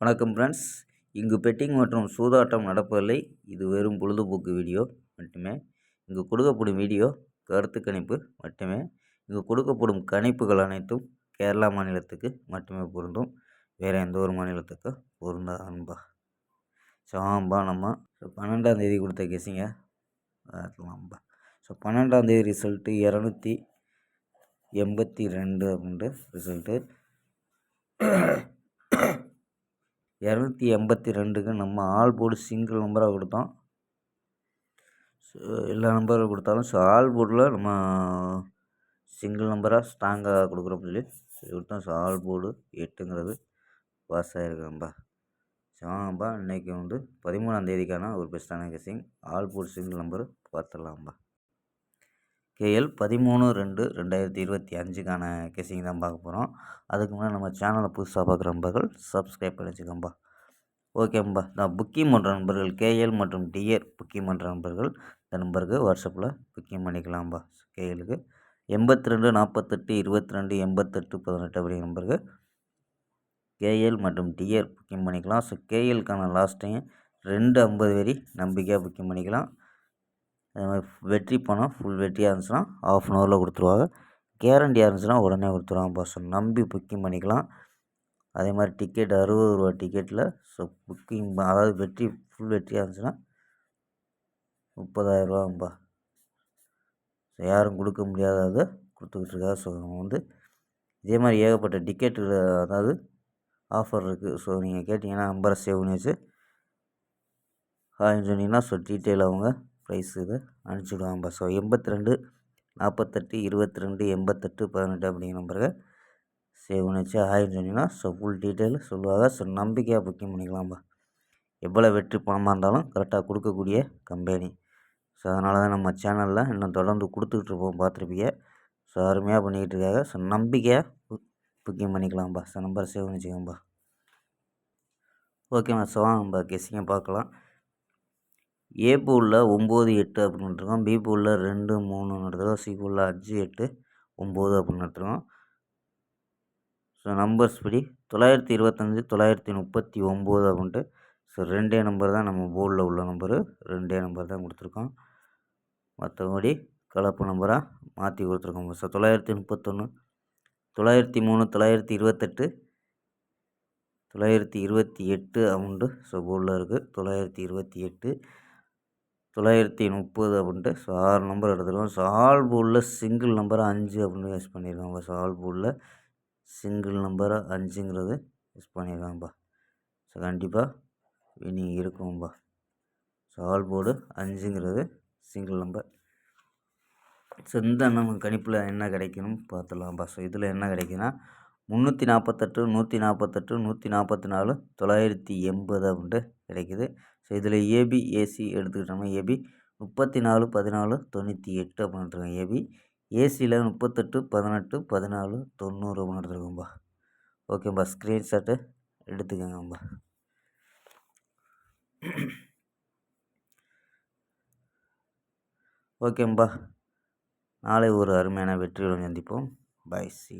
வணக்கம் ஃப்ரெண்ட்ஸ் இங்கு பெட்டிங் மற்றும் சூதாட்டம் நடப்பதில்லை. இது வெறும் பொழுதுபோக்கு வீடியோ மட்டுமே. இங்கு கொடுக்கப்படும் வீடியோ கருத்து கணிப்பு மட்டுமே. இங்கு கொடுக்கப்படும் கணிப்புகள் அனைத்தும் கேரளா மாநிலத்துக்கு மட்டுமே பொருந்தும். வேறு எந்த ஒரு மாநிலத்துக்கு பொருந்தா அன்பா. சாம்பா நம்ம ஸோ பன்னெண்டாம் தேதி கொடுத்த கேசிங்க பார்க்கலாம்பா ஸோ பன்னெண்டாம் தேதி ரிசல்ட்டு இரநூத்தி எண்பத்தி ரெண்டு அப்படின்ட்டு ரிசல்ட்டு இரநூத்தி எண்பத்தி ரெண்டுக்கு நம்ம ஆல் போர்டு சிங்கிள் நம்பராக கொடுத்தோம். ஸோ எல்லா நம்பரும் கொடுத்தாலும் ஸோ ஆல் போர்டில் நம்ம சிங்கிள் நம்பராக ஸ்ட்ராங்காக கொடுக்குறோம் சொல்லி. சரி கொடுத்தோம் ஸோ ஆல் போர்டு எட்டுங்கிறது பாஸ் ஆகிருக்கேன்பா சாம்பா இன்றைக்கி வந்து பதிமூணாம் தேதிக்கான ஒரு பெஸ்ட்டான guessing all board single number பார்த்துடலாம்ப்பா KL பதிமூணு ரெண்டு ரெண்டாயிரத்தி இருபத்தி அஞ்சுக்கான கெஸிங் தான் பார்க்க போகிறோம் அதுக்கு முன்னாடி நம்ம சேனலை புதுசாக பார்க்குற நண்பர்கள் சப்ஸ்கிரைப் பண்ணி வச்சுக்கோம்பா. ஓகேம்பா நான் புக்கிங் பண்ணுற நண்பர்கள் கேஎல் மற்றும் டிஎர் புக்கிங் பண்ணுற நண்பர்கள் இந்த நம்பருக்கு வாட்ஸ்அப்பில் புக்கிங் பண்ணிக்கலாம்பா. கேஎலுக்கு எண்பத்தி ரெண்டு நாற்பத்தெட்டு இருபத்தி ரெண்டு எண்பத்தெட்டு பதினெட்டு அப்படிங்கிற நம்பருக்கு கேஎல் மற்றும் டிஎர் புக்கிங் பண்ணிக்கலாம். ஸோ கேஎலுக்கான லாஸ்ட் டைம் ரெண்டு ஐம்பது வரி நம்பிக்கையாக புக்கிங் பண்ணிக்கலாம். அதே மாதிரி வெற்றி பணம் ஃபுல் வெற்றியாக இருந்துச்சுன்னா ஆஃப் அன் ஹவரில் கொடுத்துருவாங்க. கேரண்டியாக இருந்துச்சுன்னா உடனே கொடுத்துருவாங்க பஸ் நம்பி புக்கிங் பண்ணிக்கலாம். அதே மாதிரி டிக்கெட் அறுபது ரூபா டிக்கெட்டில் ஸோ புக்கிங் அதாவது வெற்றி ஃபுல் வெற்றியாக இருந்துச்சுன்னா முப்பதாயிரரூவாம்பா ஸோ யாரும் கொடுக்க முடியாததை கொடுத்துக்கிட்டு இருக்கா ஸோ நம்ம வந்து இதே மாதிரி ஏகப்பட்ட டிக்கெட்டு அதாவது ஆஃபர் இருக்குது ஸோ நீங்கள் கேட்டிங்கன்னா நம்பரை சேவ் பண்ணி வச்சு ஹாய்ன்னு சொன்னீங்கன்னா ஸோ டீட்டெயில் அவங்க ப்ரைஸ் இதை. அனுப்பிச்சி ஸோ எண்பத்தி ரெண்டு நாற்பத்தெட்டு இருபத்தி ரெண்டு எண்பத்தெட்டு பதினெட்டு அப்படிங்கிற நம்பருக்கு சேவ் பண்ணி வச்சு சொன்னீங்கன்னா ஸோ ஃபுல் டீட்டெயில் சொல்லுவாங்க. ஸோ நம்பிக்கையாக புக்கிங் பண்ணிக்கலாம்ப்பா எவ்வளோ வெற்றி பணமாக இருந்தாலும் கரெக்டாக கொடுக்கக்கூடிய கம்பெனி ஸோ அதனால தான் நம்ம சேனலில் இன்னும் தொடர்ந்து கொடுத்துக்கிட்டு இருப்போம். பார்த்துருப்பீங்க. ஸோ அருமையாக பண்ணிக்கிட்டு இருக்காங்க. ஸோ நம்பிக்கையாக புக்கிங் பண்ணிக்கலாம்ப்பா ஸோ நம்பர் சேவ் பண்ணி ஓகேம்மா ஸோ வாங்கப்பா கெஸ்ஸிங்க பார்க்கலாம். ஏ பூவில் ஒம்பது எட்டு அப்படின்னு எடுத்துருக்கோம் பி பூவில் ரெண்டு மூணுன்னு எடுத்துருக்கோம் சி பூவில் அஞ்சு எட்டு ஒம்பது அப்படின்னு எடுத்துருக்கோம் ஸோ நம்பர்ஸ் படி தொள்ளாயிரத்தி இருபத்தஞ்சி தொள்ளாயிரத்தி முப்பத்தி ஒம்பது அப்படின்ட்டு. ஸோ ரெண்டே நம்பர் தான் நம்ம போர்டில் உள்ள நம்பரு ரெண்டே நம்பர் தான் கொடுத்துருக்கோம். மற்றபடி கலப்பு நம்பராக மாற்றி கொடுத்துருக்கோம். ஸோ தொள்ளாயிரத்தி முப்பத்தொன்று தொள்ளாயிரத்தி மூணு தொள்ளாயிரத்தி இருபத்தெட்டு தொள்ளாயிரத்தி இருபத்தி எட்டு அமௌண்ட்டு ஸோ போர்டில் இருக்குது தொள்ளாயிரத்தி இருபத்தி எட்டு தொள்ளாயிரத்தி முப்பது அப்படின்ட்டு ஸோ ஆறு நம்பர் எடுத்துருவோம் ஸோ ஆல் சிங்கிள் நம்பரை அஞ்சு அப்படின்னு யூஸ் பண்ணியிருக்காங்க ஸோ ஆல் சிங்கிள் நம்பர் அஞ்சுங்கிறது யூஸ் பண்ணியிருக்காங்கப்பா. ஸோ கண்டிப்பாக வினிங் இருக்கும்பா ஸோ ஆல் போர்டு அஞ்சுங்கிறது சிங்கிள் நம்பர். ஸோ இந்த நம்ம கணிப்பில் என்ன கிடைக்கணும் பார்த்துடலாம்ப்பா ஸோ இதில் என்ன கிடைக்குன்னா முந்நூற்றி நாற்பத்தெட்டு நூற்றி நாற்பத்தெட்டு நூற்றி நாற்பத்தி நாலு தொள்ளாயிரத்தி எண்பது அப்படின்ட்டு கிடைக்குது ஸோ இதில் ஏபி ஏசி எடுத்துக்கிட்டோம்னா ஏபி முப்பத்தி நாலு பதினாலு தொண்ணூற்றி எட்டு அப்படின்னு எடுத்துருக்கோம் ஏபி ஏசியில் முப்பத்தெட்டு பதினெட்டு பதினாலு தொண்ணூறு அப்படின்னு எடுத்துருக்கோம்பா. ஓகேம்பா ஸ்க்ரீன்ஷாட்டு எடுத்துக்கோங்கம்பா ஓகேம்பா நாளை ஒரு அருமையான வெற்றியுடன் சந்திப்போம். பாய் சி